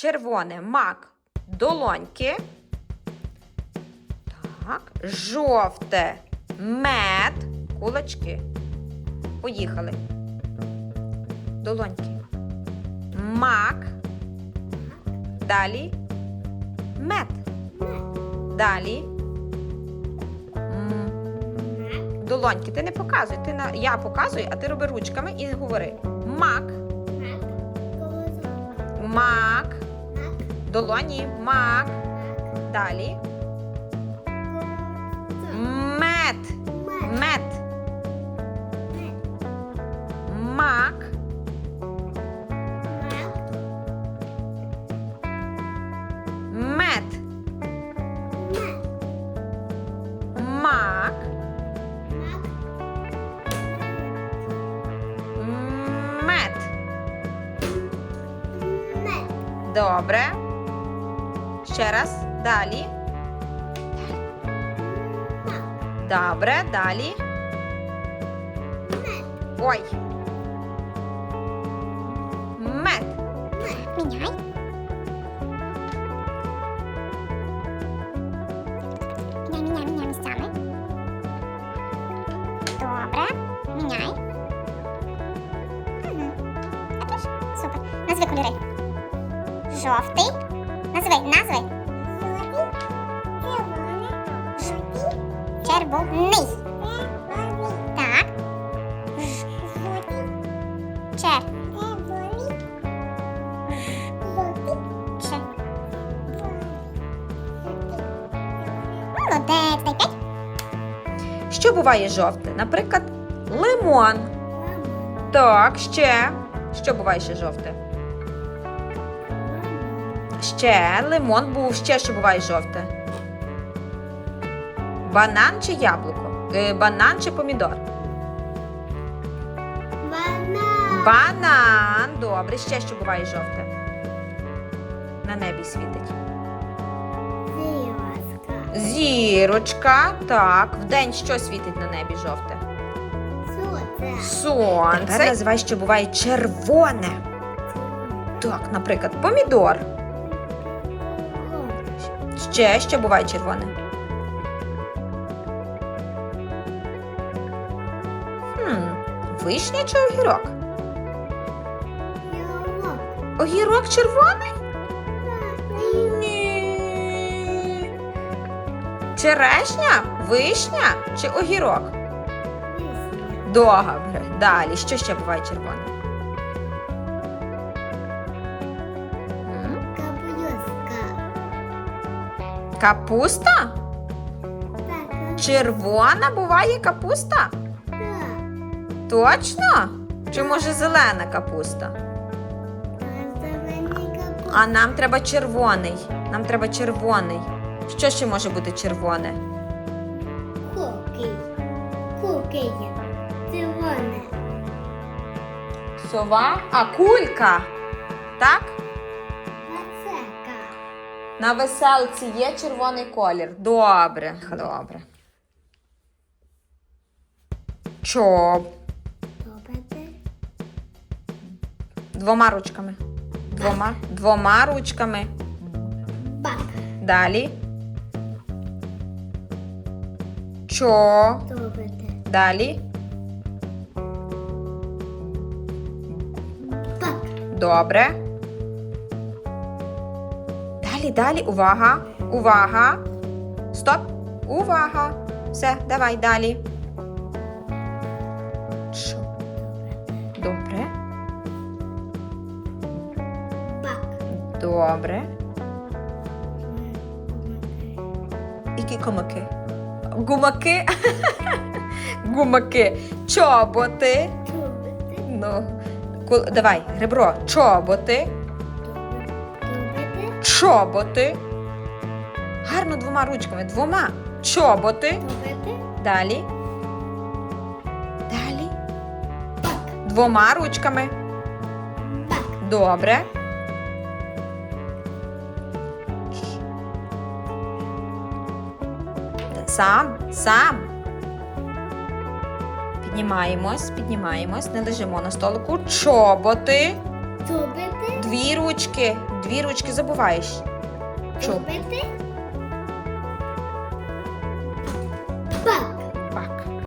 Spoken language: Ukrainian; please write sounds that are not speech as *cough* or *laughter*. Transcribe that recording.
Червоне мак. Долоньки. Так. Жовте мед. Кулачки. Поїхали. Долоньки. Мак. Далі. Мед. Далі. Долоньки. Ти не показуй. Ти на... Я показую, а ти роби ручками і говори. Мак. Мак. Долоні. Мак. Далі. Мед. Мед. Мак. Мед. Мак. Мед. Добре. Ще раз. Далі. Добре, далі. Ой. Мед. Міняй. Міняй, міняй, міняй місцями. Добре. Міняй. Угу. Також супер. Назви. Жовтий. Назви, назви. Червоний. Так. Чер. Чер. Молодець, дай. Що буває жовте? Наприклад, лимон. Так, ще. Що буває ще жовте? Ще лимон був, ще що буває жовте. Банан чи яблуко? Е, банан чи помідор? Банан. Банан. Добре, ще що буває жовте. На небі світить. Зірочка. Так, вдень що світить на небі жовте? Сонце. Тепер називай, що буває червоне. Так, наприклад, помідор. Ще що буває червоне? Хм, вишня чи огірок? Огірок червоний? Ні. Черешня? Вишня чи огірок? Добре. Далі. Що ще буває червоне? Капуста? Червона буває капуста? Точно? Чи може зелена капуста? А нам треба червоний. Нам треба червоний. Що ще може бути червоне? Куки. Куки є. Червоне. Сова, а кулька. Так? На веселці є червоний колір. Добре. Добре. Чоб. Добре. Двома ручками. Двома. Двома ручками. Бак. Далі. Чо. Добре. Далі. Бак. Добре. Далі, далі. Увага. Увага. Стоп. Увага. Все, давай далі. Добре. Добре. Які комаки? Гумаки. *laughs* Гумаки. Чоботи. Добре. Ну, давай, ребро. Чоботи. Чоботи. Гарно двома ручками. Двома. Чоботи. Добре. Далі. Далі. Бак. Двома ручками. Бак. Добре. Сам, сам. Піднімаємось, піднімаємось, не лежимо на столику. Чоботи. Добре. Дві ручки. Дві ручки забуваєш. Чому? Робити